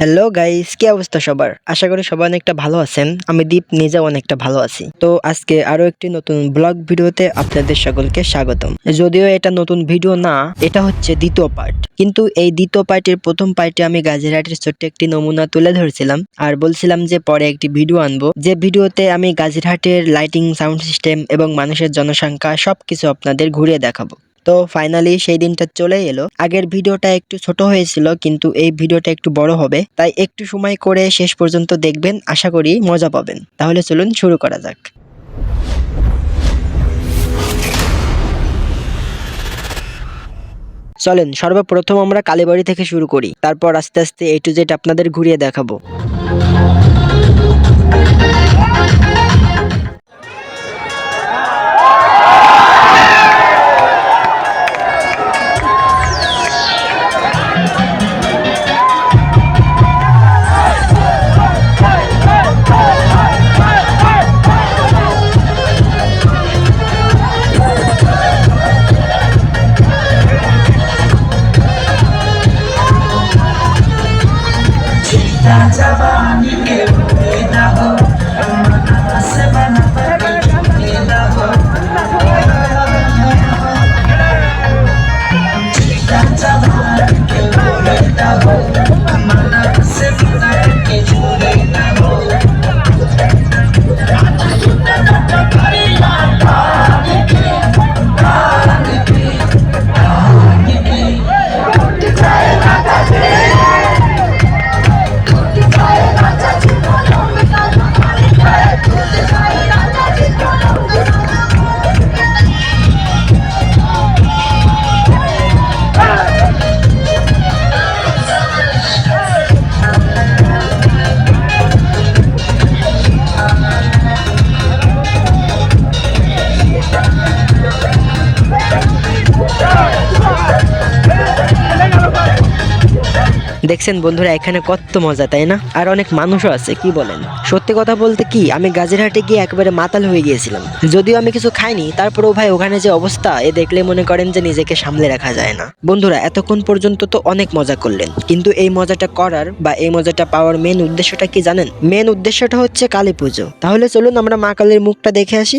Hello guys কি অবস্থা সবার? আশা করি সবাই অনেকটা ভালো আছেন। আমি দীপ, নিজেও অনেকটা ভালো আছি। তো আজকে আরও একটি নতুন ব্লগ ভিডিওতে আপনাদের সকলকে স্বাগতম। যদিও এটা নতুন ভিডিও না, এটা হচ্ছে দ্বিতীয় পার্ট কিন্তু এই দ্বিতীয় পার্টের প্রথম পার্টে আমি গাজীরহাটের ছোট্ট একটি নমুনা তুলে ধরেছিলাম আর বলছিলাম যে পরে একটি ভিডিও আনব। যে ভিডিওতে আমি গাজীরহাটের লাইটিং সাউন্ড সিস্টেম এবং মানুষের জনসংখ্যা সবকিছু আপনাদের ঘুরিয়ে দেখাবো। তো ফাইনালি সেই দিনটা চলে এলো। আগের ভিডিওটা একটু ছোট হয়েছিল, কিন্তু এই ভিডিওটা একটু বড় হবে। তাই একটু সময় করে শেষ পর্যন্ত দেখবেন, আশা করি মজা পাবেন। তাহলে চলুন শুরু করা যাক। চলেন, সর্বপ্রথম আমরা কালীবাড়ি থেকে শুরু করি। তারপর আস্তে আস্তে এ টু জেড আপনাদের ঘুরিয়ে দেখাবো। 자, 자. দেখছেন বন্ধুরা, এখানে কত মজা, তাই না? আর অনেক মানুষও আছে, কি বলেন? সত্যি কথা বলতে কি, আমি গাজীরহাটে গিয়ে একবারে মাতাল হয়ে গিয়েছিলাম। যদিও আমি কিছু খাইনি, তারপরেও ভাই ওখানে যে অবস্থা, এ দেখলে মনে করেন যে নিজেকে সামলে রাখা যায় না। বন্ধুরা, এতক্ষণ পর্যন্ত তো অনেক মজা করলেন, কিন্তু এই মজাটা করার বা এই মজাটা পাওয়ার মেন উদ্দেশ্যটা কি জানেন? মেন উদ্দেশ্যটা হচ্ছে কালী পুজো। তাহলে চলুন আমরা মা কালীর মুখটা দেখে আসি।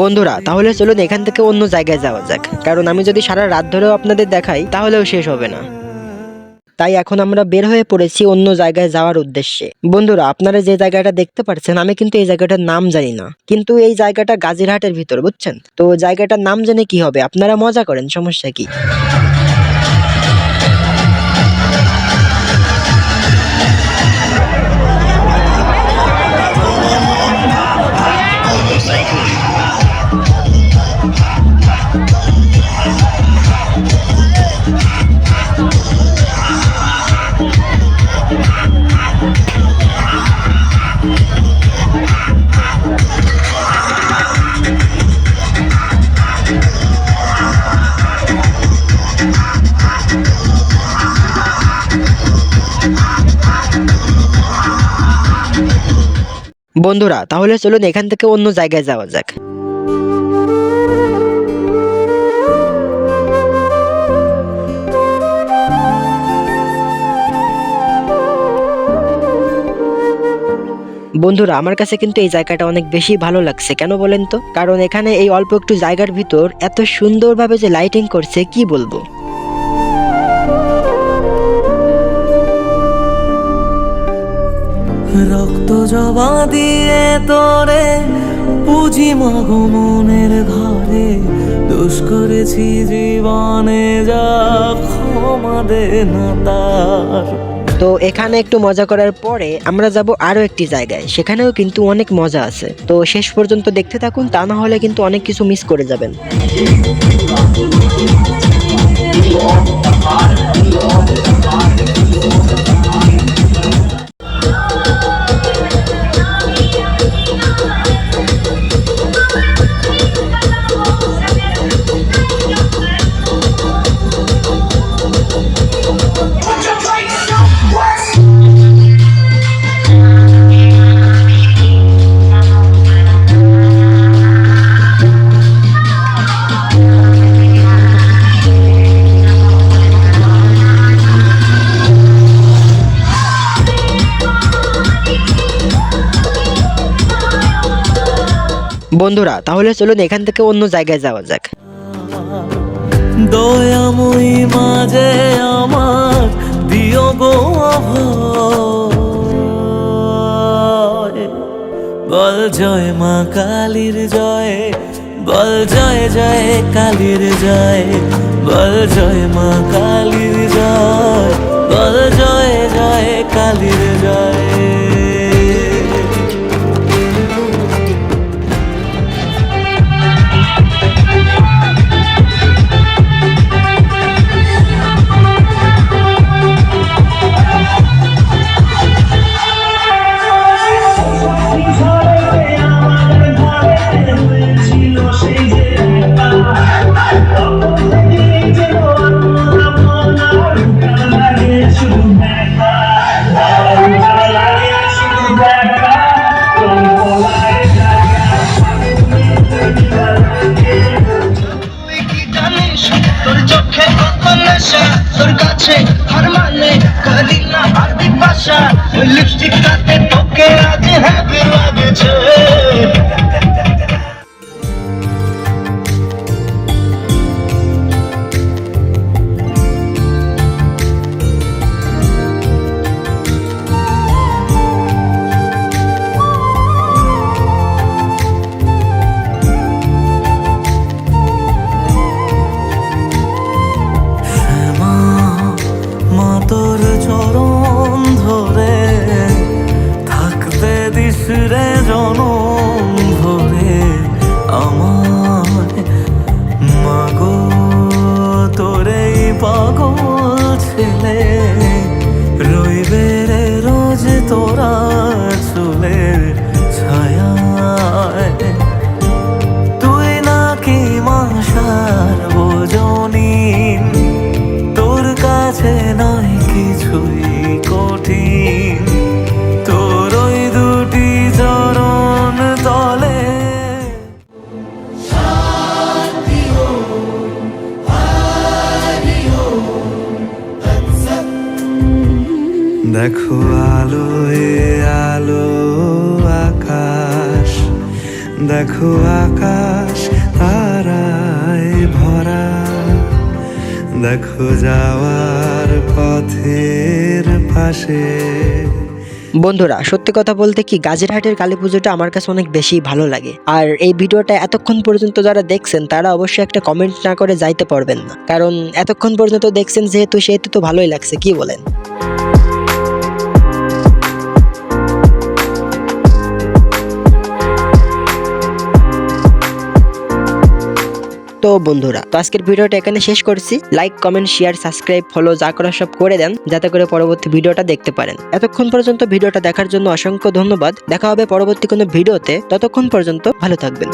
বন্ধুরা, তাহলে চলুন এখান থেকে অন্য জায়গায় যাওয়া যাক। কারণ আমি যদি সারা রাত ধরেও আপনাদের দেখাই, তাহলেও শেষ হবে না। তাই এখন আমরা বের হয়ে পড়েছি অন্য জায়গায় যাওয়ার উদ্দেশ্যে। বন্ধুরা, আপনারা যে জায়গাটা দেখতে পাচ্ছেন আমি কিন্তু এই জায়গাটার নাম জানি না। কিন্তু এই জায়গাটা গাজীরহাটের ভিতর, বুঝছেন? তো জায়গাটার নাম জেনে কি হবে? আপনারা মজা করেন, সমস্যা কি? বন্ধুরা, তাহলে চলুন এখান থেকে অন্য জায়গায় যাওয়া যাক। বন্ধুরা, আমার কাছে কিন্তু এই জায়গাটা অনেক বেশি ভালো লাগছে। কেন বলেন তো? কারণ এখানে এই অল্প একটু জায়গার ভিতর এত সুন্দরভাবে যে লাইটিং করছে, কি বলব? জবা দিয়ে তোরে পুঁজি মাগো মনের ঘরে। দোষ করেছি জীবনে যা ক্ষমা দে না তার। তো এখানে একটু মজা করার পরে আমরা যাব আরও একটি জায়গায়। সেখানেও কিন্তু অনেক মজা আছে। তো শেষ পর্যন্ত দেখতে থাকুন, তা না হলে কিন্তু অনেক কিছু মিস করে যাবেন। বন্ধুরা, তাহলে চলুন এখান থেকে অন্য জায়গায় যাওয়া যাক। মাঝে আমার দিও গো বল জয় মা কালীর জয়, বল জয় জয় কালীর জয়, বল জয় মা কালীর জয়, বল জয় জয় কালীর জয়। দিস রে জনম ধরে আমার দেখো আলো এ আলো আকাশ। দেখো আকাশ তারায় ভরা। দেখো যাওয়ার পথের পাশে। বন্ধুরা, সত্যি কথা বলতে কি গাজীরহাটের কালী পুজোটা আমার কাছে অনেক বেশি ভালো লাগে। আর এই ভিডিওটা এতক্ষণ পর্যন্ত যারা দেখছেন, তারা অবশ্যই একটা কমেন্ট না করে যাইতে পারবেন না। কারণ এতক্ষণ পর্যন্ত দেখছেন, যেহেতু সেহেতু তো ভালোই লাগছে, কি বলেন? তো বন্ধুরা, তো আজকের ভিডিওটা এখানে শেষ করছি। Like comment share subscribe follow যা করা সব করে দেন, যাতে করে পরবর্তী ভিডিওটা দেখতে পারেন। এতক্ষণ পর্যন্ত ভিডিওটা দেখার জন্য অসংখ্য ধন্যবাদ। দেখা হবে পরবর্তী কোনো ভিডিওতে। ততক্ষণ পর্যন্ত ভালো থাকবেন।